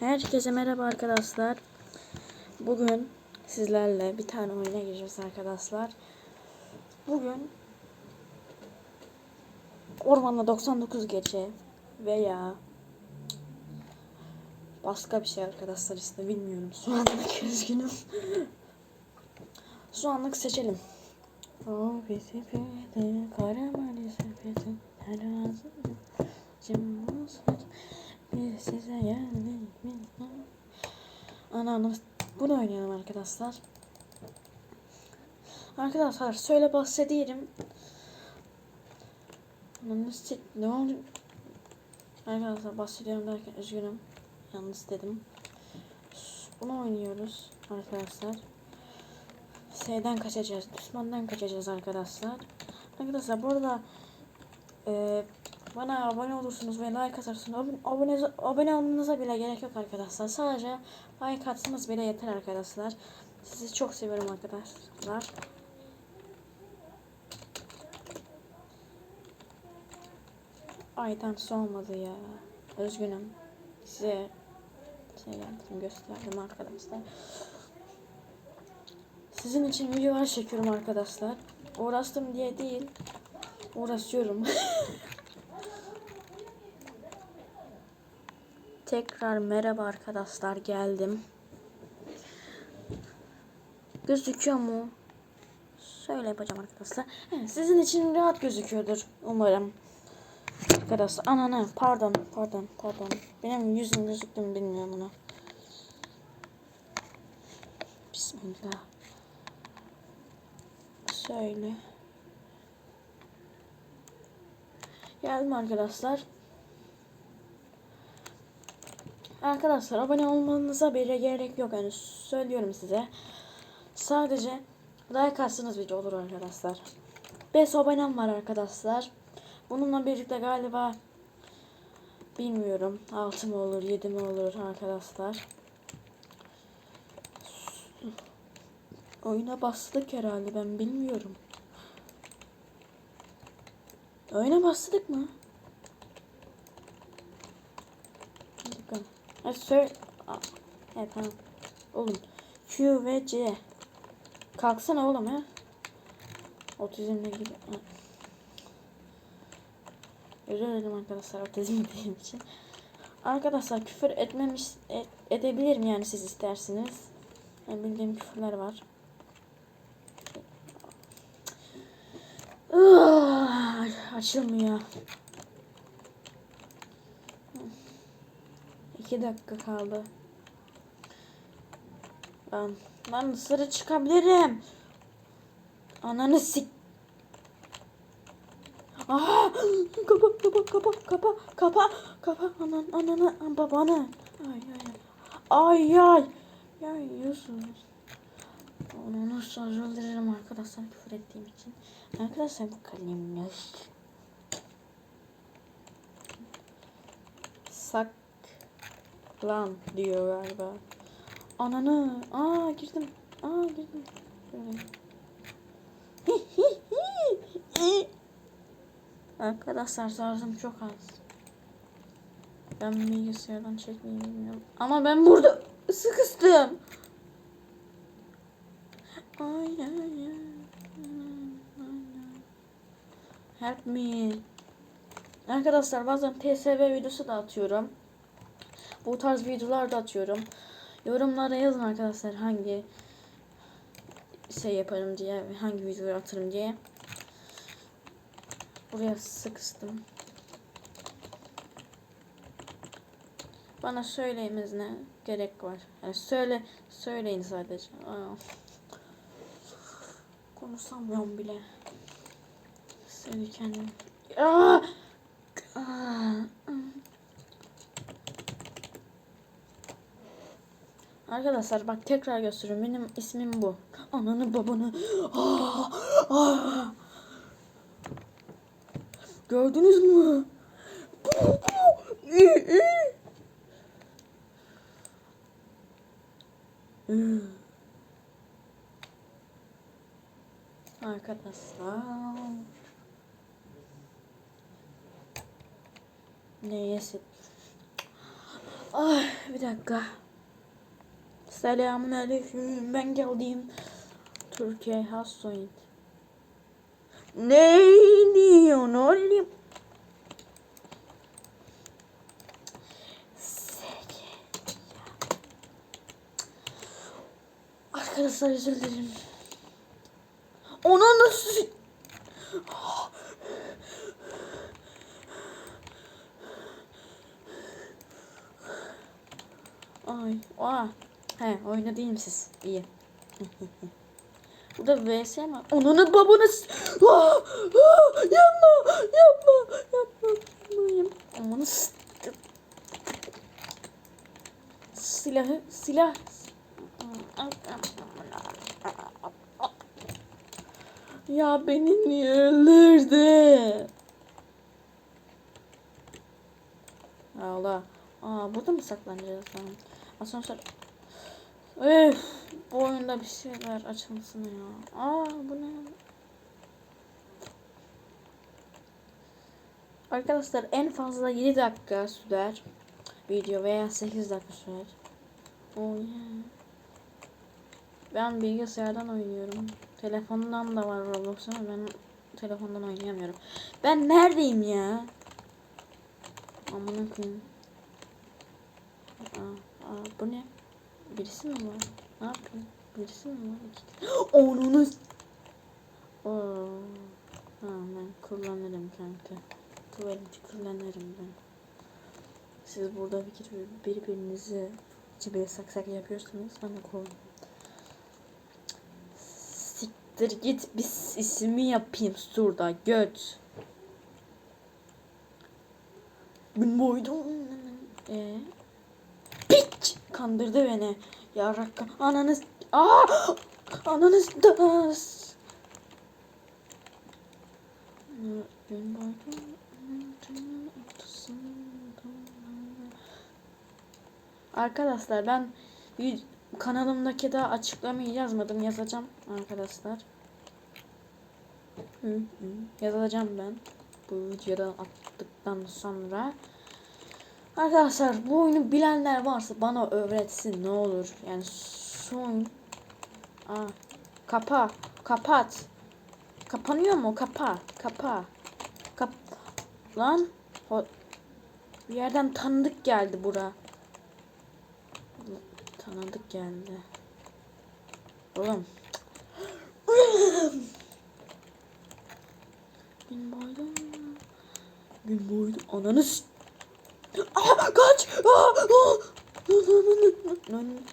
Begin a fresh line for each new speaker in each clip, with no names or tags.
Herkese merhaba arkadaşlar. Bugün sizlerle bir tane oyuna gireceğiz arkadaşlar. Bugün Ormanda 99 gece veya başka bir şey arkadaşlar işte bilmiyorum. Şu anlık üzgünüm. Şu anlık seçelim. O Ana, bunu oynayalım arkadaşlar. Arkadaşlar şöyle bahsedeyim. Ne oldu? Arkadaşlar bahsediyorum derken üzgünüm. Yalnız dedim. Bunu oynuyoruz arkadaşlar. Şeyden kaçacağız. Düşmandan kaçacağız arkadaşlar. Arkadaşlar burada e, bana abone olursunuz ve like atarsınız. Abone, abone, abone olmanıza bile gerek yok arkadaşlar. Sadece like atsanız bile yeter arkadaşlar. Sizi çok seviyorum arkadaşlar. Aydan olmadı ya. Üzgünüm. Size şey yaptım gösterdim arkadaşlar. Sizin için videolar çekiyorum arkadaşlar. Uğraştım diye değil. Uğraşıyorum. Tekrar merhaba arkadaşlar geldim. Gözüküyor mu? Şöyle yapacağım arkadaşlar. He, sizin için rahat gözüküyordur umarım. Arkadaşlar ananı pardon pardon pardon. Benim yüzüm gözüktü mü bilmiyorum bunu. Bismillah. Şöyle. Geldim arkadaşlar. Arkadaşlar abone olmanıza bile gerek yok. Yani söylüyorum size. Sadece like atsanız video olur arkadaşlar. 5 abonem var arkadaşlar. Bununla birlikte galiba bilmiyorum 6 mı olur 7 mi olur arkadaşlar. Oyuna bastık herhalde ben bilmiyorum. Oyuna bastık mı? Bir Aa, Evet tamam. Oğlum. Q ve C. Kalksana oğlum ha. Otizmle. Ha. Özür dilerim arkadaşlar otizm dediğim için. Arkadaşlar küfür etmemiş et, edebilirim yani siz isterseniz. Yani bildiğim küfürler var. Ah, Açılmıyor. İki dakika kaldı. Ben, ben dışarı çıkabilirim. Ananı sik. Aa, kapa kapa kapa kapa kapa kapa anan ananı an, babanı. Ay ay ay ay. Ya yiyorsunuz. Onu dilerim arkadaşlar küfür ettiğim için. Arkadaşlar bu kalem yaş. Saklan diyor galiba. Ananı. Aa girdim. Aa girdim. Arkadaşlar şarjım çok az. Ben bilgisayardan çekmeyi bilmiyorum. Ama ben burada sıkıştım. Ay ay ay. Help me. Arkadaşlar bazen TSV videosu da atıyorum. Bu tarz videolar da atıyorum. Yorumlara yazın arkadaşlar hangi şey yaparım diye, hangi videoyu atarım diye. Buraya sıkıştım. Bana söyleyiniz gerek var. Yani söyle söyleyin sadece. Aa. Konuşamıyorum bile. Seni kendim. Aa! Aa! Arkadaşlar bak tekrar gösteriyorum. Benim ismim bu. Ananı babanı. Aa! Aa! Gördünüz mü? Arkadaşlar. Neyse. Ay bir dakika. Selamun aleyküm. Ben geldim. Türkiye has oyun. Ne diyorsun oğlum? Arkadaşlar özür dilerim. Ona nasıl... Ay, oha. He, oyunda değilim siz. İyi. Burada VS mi? Onunu babanız. Ah, yapma, yapma, yapma, yapmayayım. Onu silahı, silah. Ya beni niye öldürdü? Allah. Aa burada mı saklanacağız lan? Asansör. Öf, bu oyunda bir şeyler açılsın ya. Aa bu ne? Arkadaşlar en fazla 7 dakika sürer video veya 8 dakika sürer. Oh yeah. Ben bilgisayardan oynuyorum. Telefondan da var Roblox ama ben telefondan oynayamıyorum. Ben neredeyim ya? Aman koyayım. Aa, aa, bu ne? Birisi mi var? Ne yapıyor? Birisi mi var? İki... Onunu... Oo. Ha, ben kullanırım kanka. Tuvaleti kullanırım ben. Siz burada bir birbirinizi cibeye saksak yapıyorsunuz. Ben de. Siktir git bir ismi yapayım şurada göt. Ben boydum. Ee? Kandırdı beni. Yarrak ananız. Aa! Ananız das. Arkadaşlar ben kanalımdaki de açıklamayı yazmadım yazacağım arkadaşlar. Hı hı. Yazacağım ben bu videoda attıktan sonra. Arkadaşlar bu oyunu bilenler varsa bana öğretsin ne olur. Yani son Aa, kapa kapat. Kapanıyor mu? Kapa. Kapa. Kap Lan Ho bir yerden tanıdık geldi bura. Tanıdık geldi. Oğlum. Bin boydum. Bin boydum. Ananız. Aa, kaç.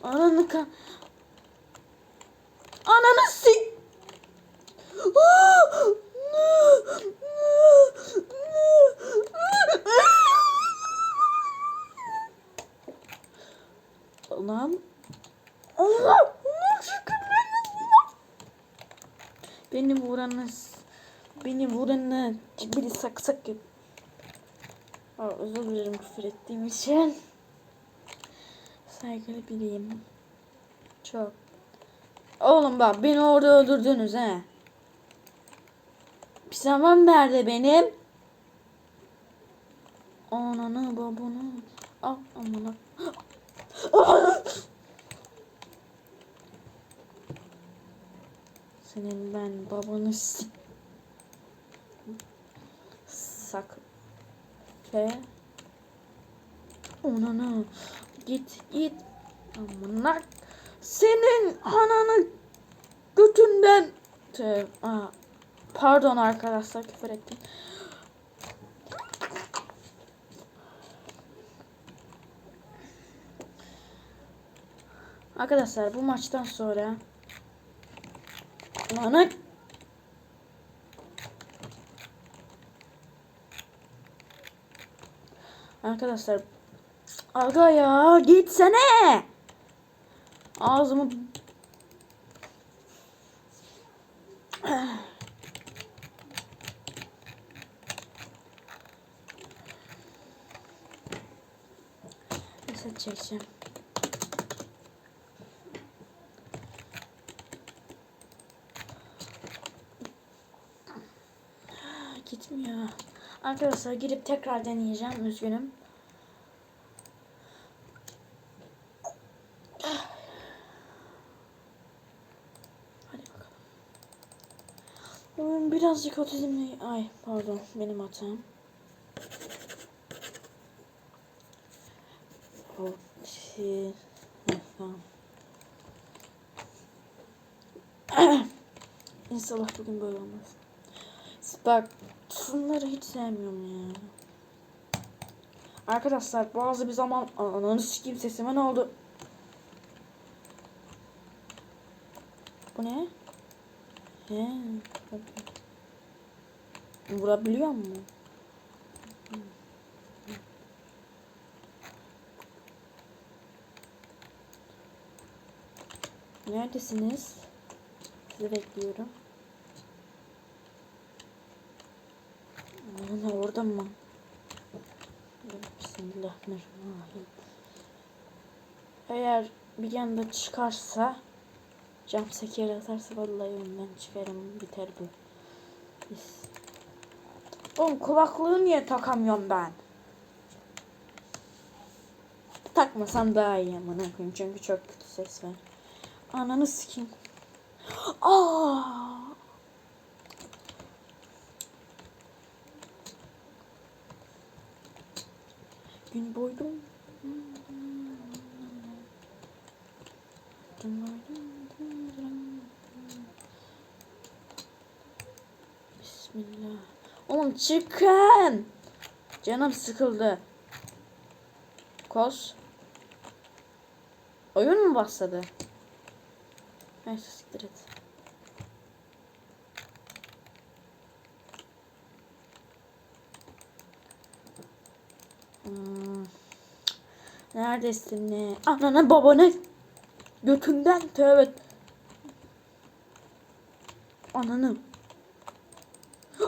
Ananı kan. Ananı sik. Lan. Allah. Beni vuranız. Beni vuranı. Cibili saksak yap. Aa, özür dilerim küfür ettiğim için. Saygılı biriyim. Çok. Oğlum bak beni orada öldürdünüz he. Pisamam nerede benim? Ananı babanı. Ah amına. Senin ben babanı. Sak. Ve. Ananı. Git git. Amına. Senin ananı götünden. Te, aa, pardon arkadaşlar küfür ettim. Arkadaşlar bu maçtan sonra Lanet Arkadaşlar Aga ya gitsene Ağzımı Reset çekeceğim. Arkadaşlar girip tekrar deneyeceğim. Üzgünüm. Hadi bakalım. Oyun birazcık otizmli. Ay pardon benim hatam. Otizm. İnşallah bugün böyle olmaz. Bak şunları hiç sevmiyorum ya. Arkadaşlar bazı bir zaman ananı sikeyim sesime ne oldu? Bu ne? He. Vurabiliyor mu? Neredesiniz? Sizi bekliyorum. Orada mı? Bismillahirrahmanirrahim. Eğer bir yanda çıkarsa cam seker atarsa vallahi önden çıkarım biter bu. Biz. Oğlum kulaklığı niye takamıyorum ben? Takmasam daha iyi amına koyayım çünkü çok kötü ses var. Ananı sikeyim. Aa! Boylu. Bismillah. Oğlum çıkın. Canım sıkıldı. Kos. Oyun mu başladı? Neyse siktir et. Hmm. Neredesin ne? Ananı babanı götünden tövbe. Ananı.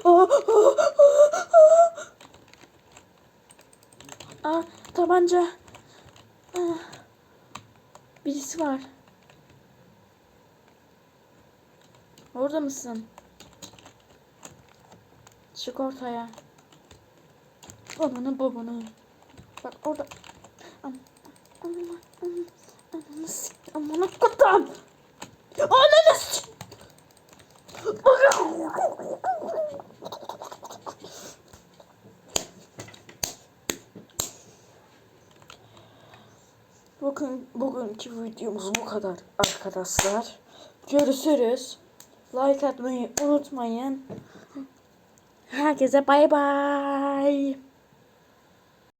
Aa, aa, aa, aa. Aa, tabanca. Aa. Birisi var. Orada mısın? Çık ortaya. Babanı babanı. Bak orada. Ananı ananı ananı sik amına kodum. Ananı sik. Bugün bugünkü videomuz bu kadar arkadaşlar. Görüşürüz. Like atmayı unutmayın. Herkese bay bay.